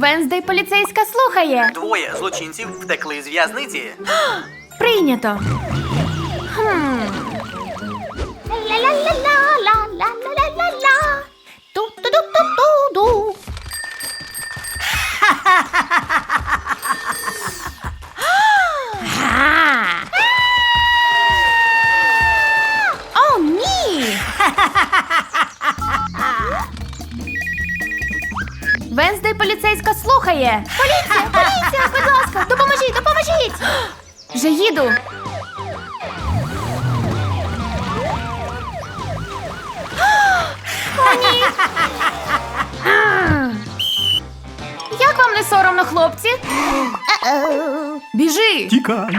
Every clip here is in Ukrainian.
Венздей поліцейська слухає. Двоє злочинців втекли з в'язниці. Прийнято. Хм. Ла-ла-ла-ла. Венздей поліцейська слухає. Поліція, поліція, будь ласка, допоможіть, допоможіть. Вже їду. О, ні. Як вам не соромно, хлопці? Біжи! Тікай.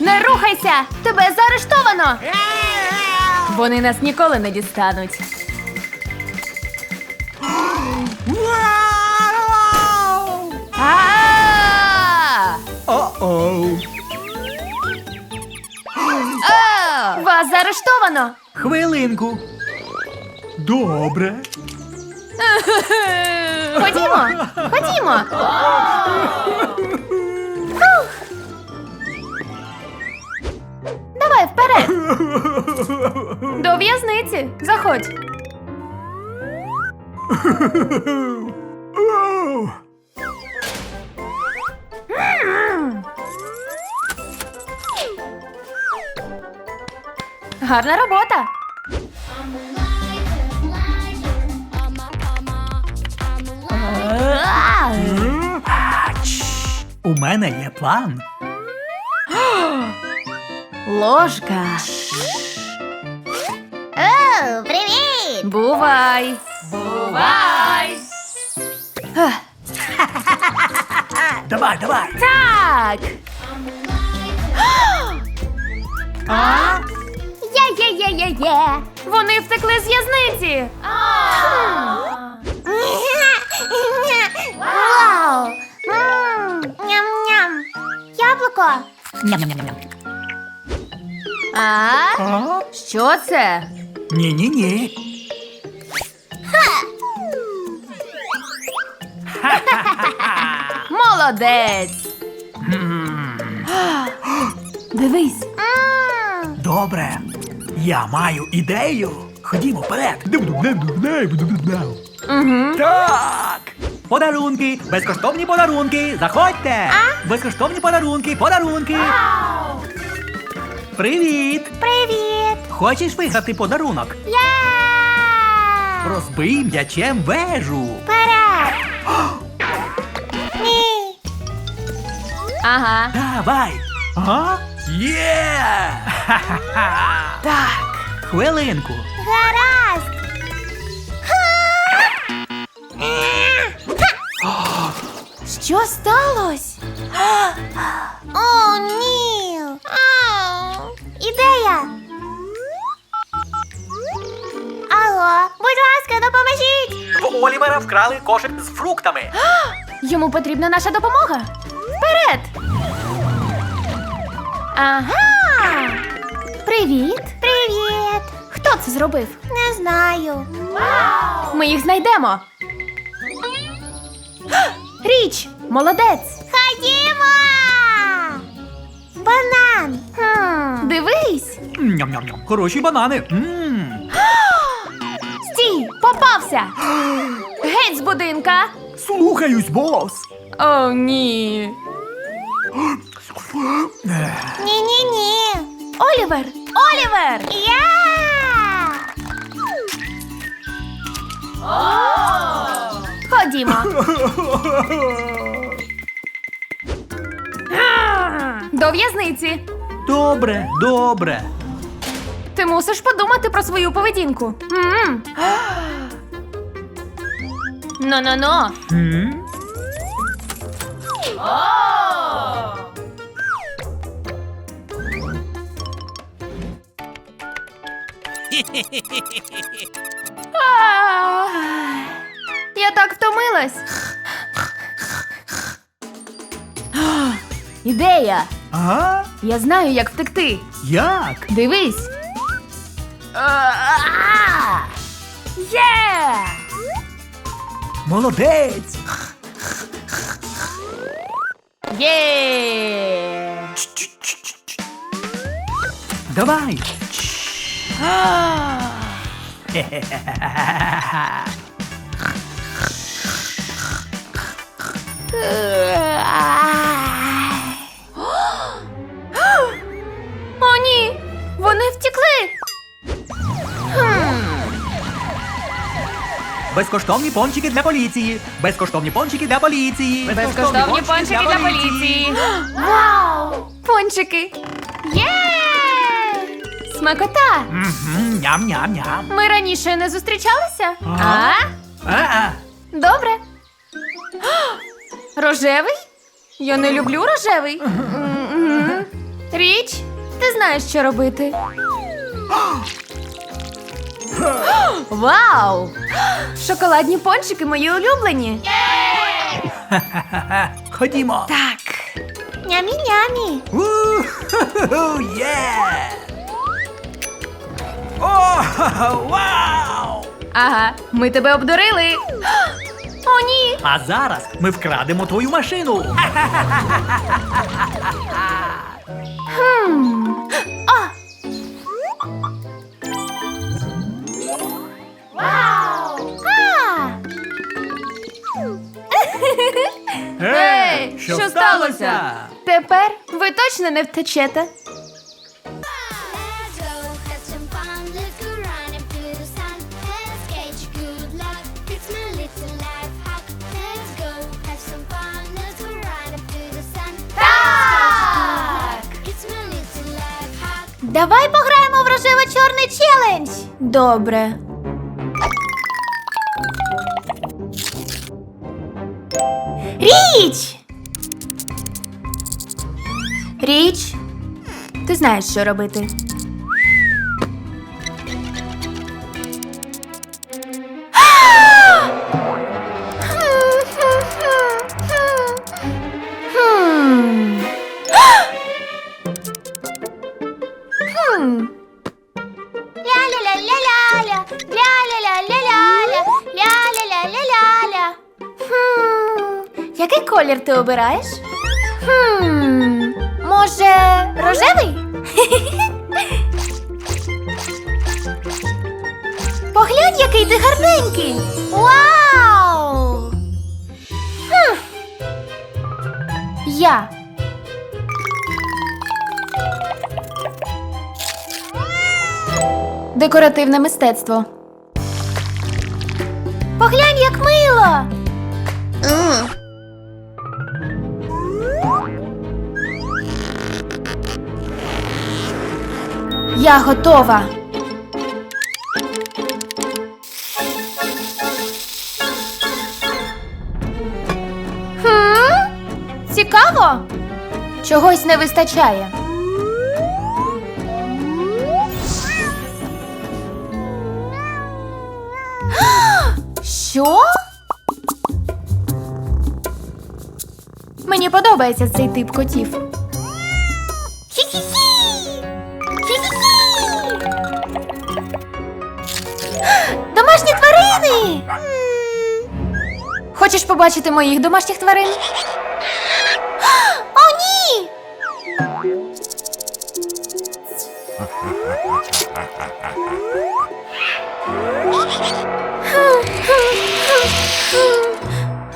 Не рухайся! Тебе заарештовано! Вони нас ніколи не дістануть. О-оу. Вас заарештовано! Хвилинку. Добре. Ходімо! Ходімо! Фух. Давай вперед! До в'язниці! Заходь! Гарна робота! У мене є план. Ложка. О, привіт! Бувай! Бувай! Давай, давай. Так! Є-є-є-є-є! Вони втекли з в'язниці! Вау! Ням-ням! Яблуко! А? А? Що це? Ні-ні-ні. Молодець! Дивись! Добре. Я маю ідею. Ходімо вперед. Угу. Так. Подарунки, безкоштовні подарунки. Заходьте. Безкоштовні подарунки, подарунки. Привіт. Привіт! Хочеш виграти подарунок? Я! Розбий м'ячем вежу. Вперед! Ні! Ага. Давай. Ага. Є! Ха-ха-ха. Так. Хвилинку. Гаразд! Що сталося? О, ні! Ау. Ідея! Алло, будь ласка, допоможіть! В Олівера вкрали кошик з фруктами. Йому потрібна наша допомога. Вперед! Ага! Привіт! Привіт! Хто це зробив? Не знаю. Ми їх знайдемо. Річ! Молодець! Ходімо! Банан! Хм. Дивись! Ням-ням-ням. Хороші банани. М. Стій! Попався! Геть з будинка! Слухаюсь, бос. О, ні! Ні-ні-ні! Олівер! Олівер! Я! Ходімо! До в'язниці! Добре, добре. Ти мусиш подумати про свою поведінку. М. Ну-ну-ну. М? Я так втомилась. Ідея! Я знаю, як втекти. Як? Дивись. Є! Молодець! Є! Давай! О, ні! Вони втекли! Безкоштовні пончики для поліції! Безкоштовні пончики для поліції! Безкоштовні пончики для поліції! Вау! Пончики! Є! Смакота! Мгм, Ням-ням-ням! Ми раніше не зустрічалися? А? А-а. Добре. Рожевий? Я не люблю рожевий. Річ, ти знаєш, що робити. Вау! Шоколадні пончики мої улюблені. Ходімо! Так. Нямі-нямі. У-ху-ху-ху, Є! О, вау! Ага, ми тебе обдурили. О, ні! А зараз ми вкрадемо твою машину. Хм. А! А, Ей, що сталося? Тепер ви точно не втечете. Давай пограємо в рожево-чорний челендж. Добре. Річ! Річ, ти знаєш, що робити. Колір ти обираєш? Хм, може, рожевий? Поглянь, який ти гарненький. Вау! Я. Декоративне мистецтво. Поглянь, як мило. Я готова. Хм? Цікаво? Чогось не вистачає. Що? Мені подобається цей тип котів. Хочеш побачити моїх домашніх тварин? О, ні!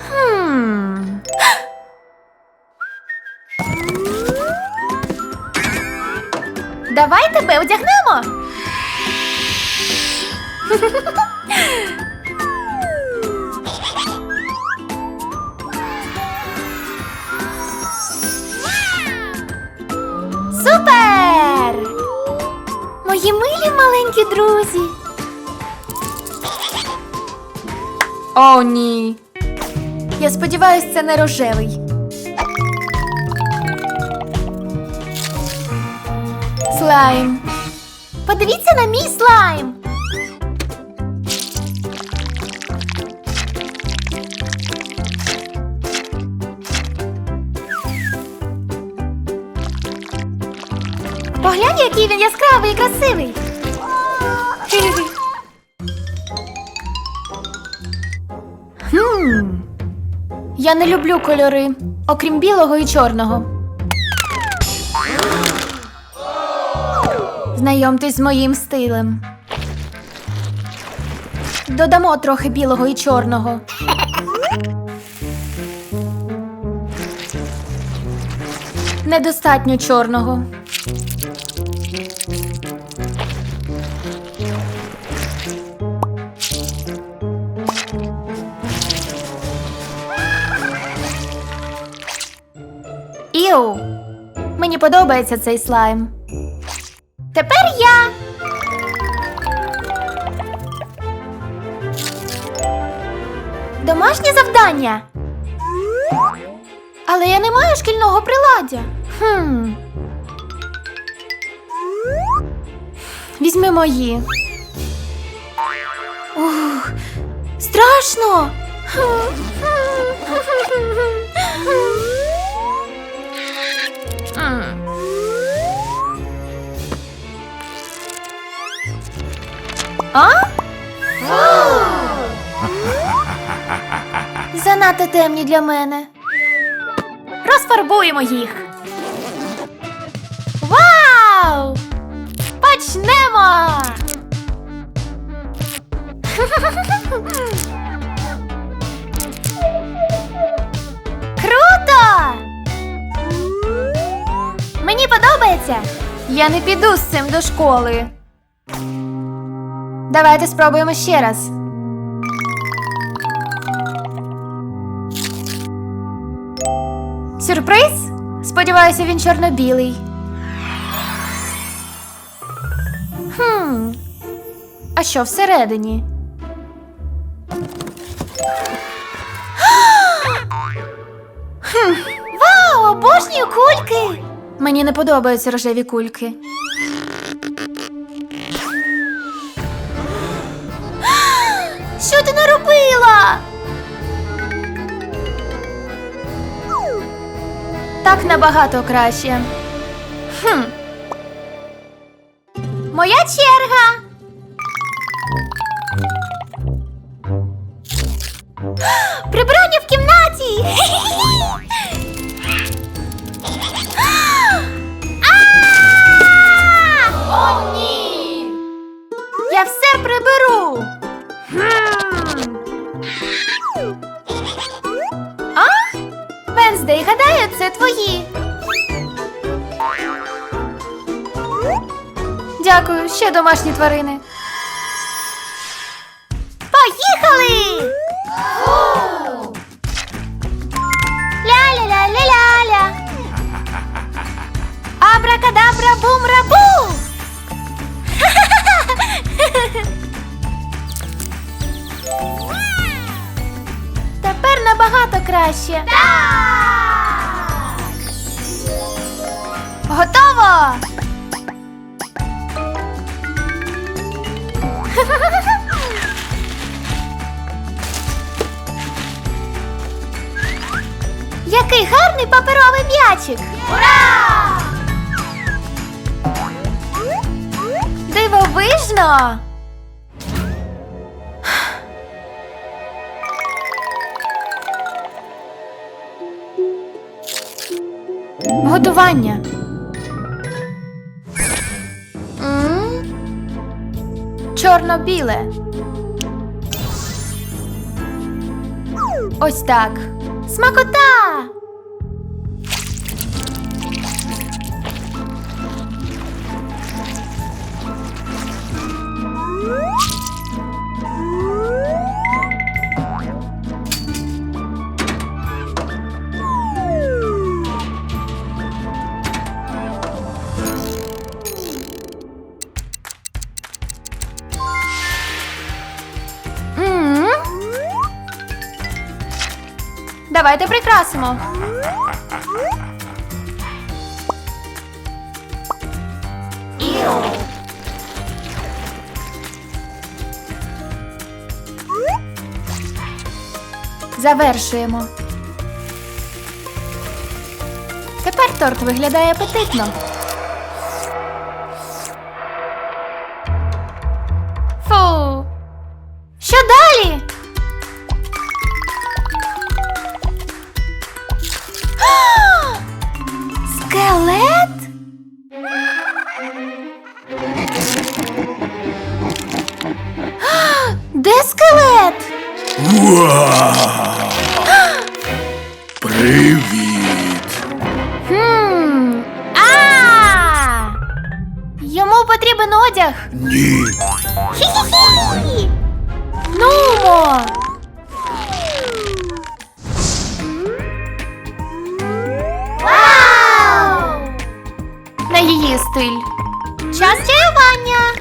Хм. Давай тебе одягнемо. Мої милі маленькі друзі. О, ні. Я сподіваюся, це не рожевий. Слайм. Подивіться на мій слайм. Який він яскравий і красивий. Хм. Я не люблю кольори, окрім білого і чорного. Знайомтесь з моїм стилем. Додамо трохи білого і чорного. Недостатньо чорного. Іу. Мені подобається цей слайм. Тепер я. Домашнє завдання. Але я не маю шкільного приладдя. Хм. Візьми мої. Ух, страшно. А? Занадто темні для мене. Розфарбуємо їх. Вау! Почнемо! Круто! Мені подобається. Я не піду з цим до школи. Давайте спробуємо ще раз. Сюрприз? Сподіваюся, він чорно-білий. Хм. А що всередині? Хм. Вау, обожнюю кульки! Мені не подобаються рожеві кульки. Що ти наробила? Так набагато краще. Хм. Моя черга. Прибирання в кімнаті. О, ні! Я все приберу. Венздей, гадаю, це твої. Дякую, ще домашні тварини. Поїхали! Ля-ля-ля-ля-ля-ля. Абракадабра бум-рабу! Тепер набагато краще. Готово! Який гарний паперовий м'ячик! Ура! Дивовижно! Готування. Чорно-біле. Ось так. Смакота! Давайте прикрасимо. Завершуємо. Тепер торт виглядає апетитно. Потрібен одяг. Ні. Хі-хі-хі! Нумо! Вау! На її стиль. Час чаювання.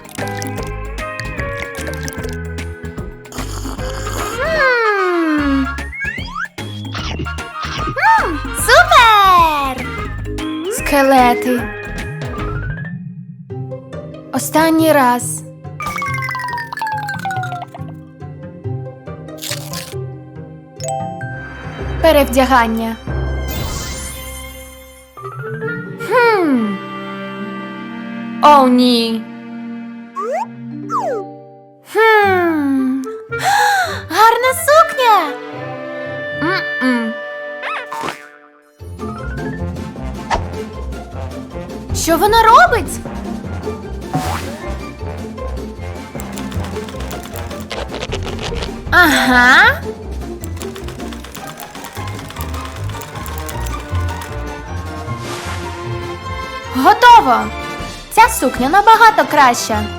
М. М, Супер! Скелети. Останній раз. Перевдягання. Хм. О, ні. Ага. Готово. Ця сукня набагато краща.